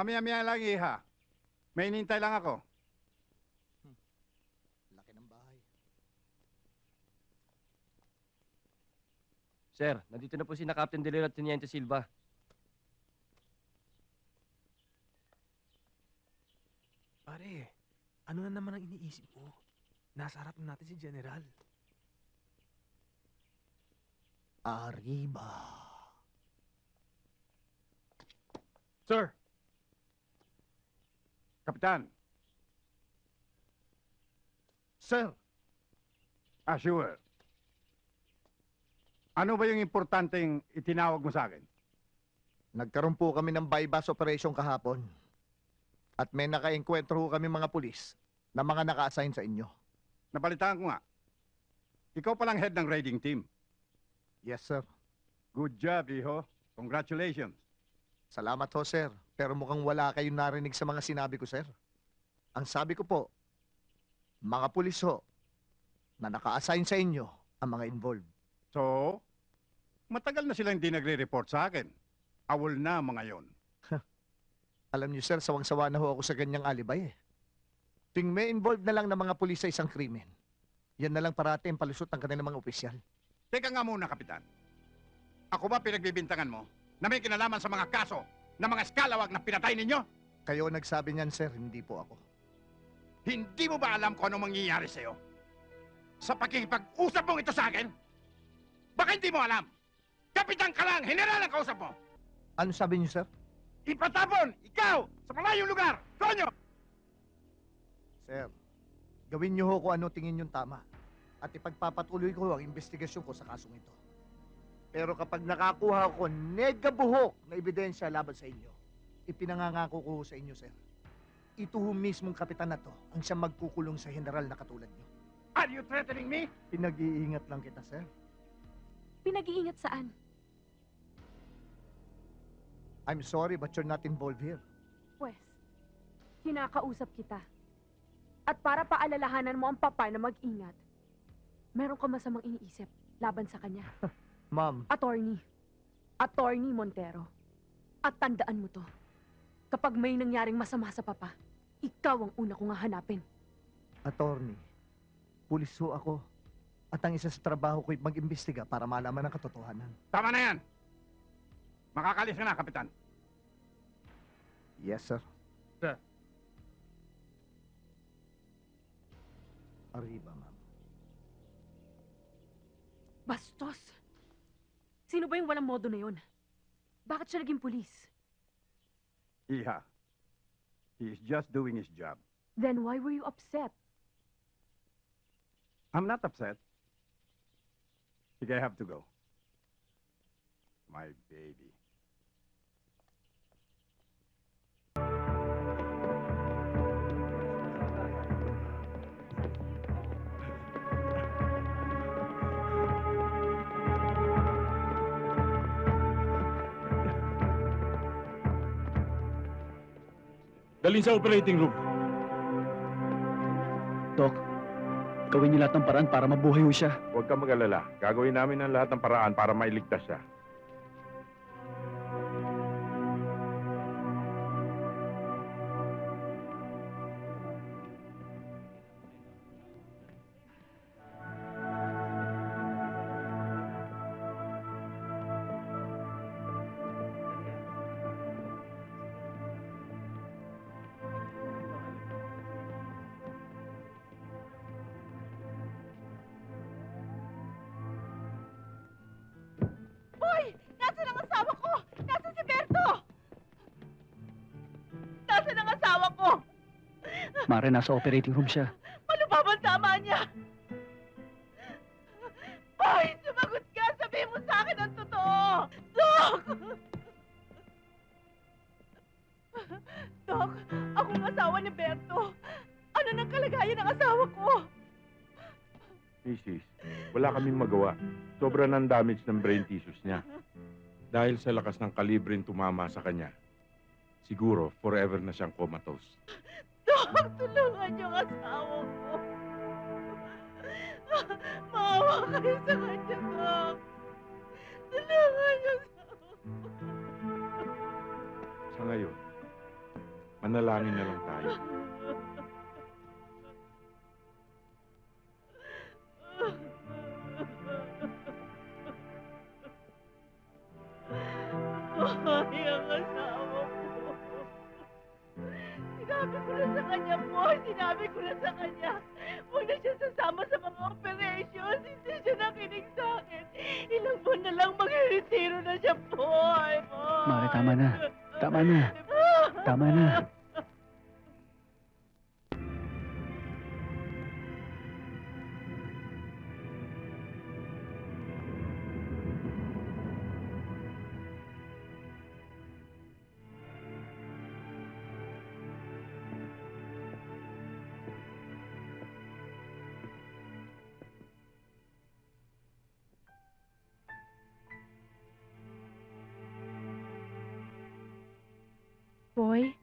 Mamaya-maya lang, iha. May inintay lang ako. Laki ng bahay. Sir, nandito na po si na Captain Delero at Teniente Silva. Pare, ano na naman ang iniisip mo? Nasa harap na natin si General. Arriba. Sir! Kapitan, Sir, assure. Ano ba yung importanteng itinawag mo sa akin? nagkaroon po kami ng bypass operation kahapon. At may naka-enkwentro ho kami mga pulis na mga naka-assign sa inyo. Napalitan ko nga. Ikaw palang head ng raiding team. Yes, sir. Good job, iho. Congratulations. Salamat ho, sir. Pero mukhang wala kayong narinig sa mga sinabi ko, sir. Ang sabi ko po, mga pulis ho na naka-assign sa inyo ang mga involved. So, matagal na silang hindi nagre-report sa akin. Awol na mga yon. Alam niyo, sir, sawang-sawa na ho ako sa ganyang alibay eh. Tuwing may involved na lang ng mga pulis sa isang krimen, yan na lang parati ang palusot ng kanilang mga opisyal. Teka nga muna, Kapitan. Ako ba pinagbibintangan mo na may kinalaman sa mga kaso na mga skalawag na pinatay ninyo? Kayo nagsabi niyan, sir, hindi po ako. Hindi mo ba alam kung anong mangyayari sa'yo? Sa pakikipag-usap mong ito sa akin? Baka hindi mo alam. Kapitan ka lang, general ang kausap mo. Ano sabi niyo, sir? Ipatapon, ikaw, sa malayong lugar. Konyo! Sir, gawin niyo ho kung ano tingin niyong tama. At ipagpapatuloy ko ang investigasyon ko sa kasong ito. Pero kapag nakakuha ko negabuhok na ebidensya laban sa inyo, ipinangangako ko sa inyo, sir. Ito ho mismong kapitan na to ang siyang magkukulong sa general na katulad niyo. Are you threatening me? Pinag-iingat lang kita, sir. Pinag-iingat saan? I'm sorry but you're not involved here. Pwes, kinakausap kita. At para paalalahanan mo ang papa na mag-ingat, meron ka masamang iniisip laban sa kanya. Ma'am, Attorney. Attorney Montero. At tandaan mo to. Kapag may nangyaring masama sa papa, ikaw ang una kong hahanapin. attorney, pulis ho ako. At ang isa sa trabaho ko'y mag-imbestiga para malaman ang katotohanan. Tama na yan. Makakalis ka na, Kapitan. Yes, sir. Sir. Arriba, ma'am. Bastos! Sino ba yung walang modo na yun? Bakit siya naging pulis? Iha. He is just doing his job. Then why were you upset? I'm not upset. Sige, I have to go. My baby. Dalhin sa operating room. Dok, gawin niyo lahat ng paraan para mabuhay ho siya. Huwag ka mag-alala. Gagawin namin ang lahat ng paraan para mailigtas siya. Mare, nasa operating room siya. Ano ba bang tama niya? Hoy! Sumagot ka! Sabihin mo sa akin ang totoo! Dok! Dok, ako ang asawa ni Berto. Ano nang kalagayan ng asawa ko? Mrs., wala kaming magawa. Sobra ng damage ng brain tissues niya. Dahil sa lakas ng kalibring tumama sa kanya, siguro forever na siyang comatose. Tulungan niyo ang asawa ko. Maawa kayo sa kanya, Dok. Tulungan niyo sa Sa ngayon, Manalangin na lang tayo. Ay, ang asawa ko. Sinabi ko na sa kanya po, sinabi ko na sa kanya. Huwag na siya sasama sa mga operations. Hindi siya nakinig sa akin. Ilang buwan na lang mag-retiro na siya po. Ay, po. Mare, tama na. Tama na. Tama na. Boy?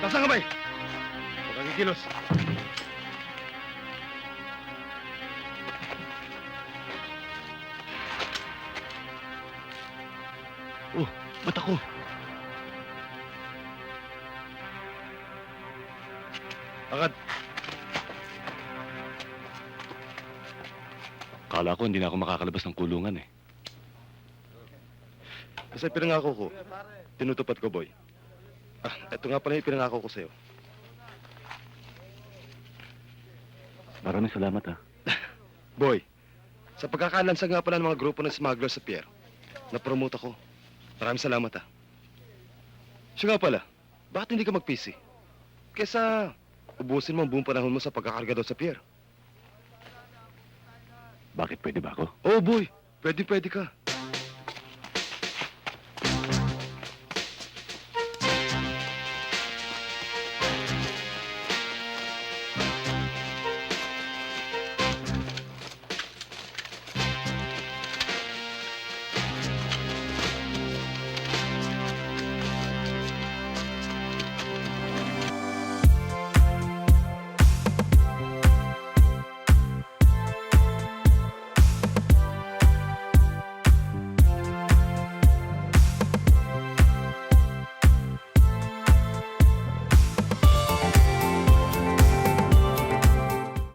Nasaan ka ba? Huwag kang kikilos. Ba't ako? Agad. Kala ko hindi na ako makakalabas ng kulungan eh. Kasi pinangako ko, tinutupad ko, boy. Ah, eto nga pala yung pinangako ko sa'yo. Maraming salamat ha. Boy, sa pagkakalansag nga pala ng mga grupo ng smugglers sa pier, na-promote ako. Maraming salamat ah. Siya nga pala, bakit hindi ka mag-PC? Kesa ubusin mo ang buong panahon mo sa pagkakarga daw sa pier. Bakit pwede ba ako? Oh boy, pwede pwede ka.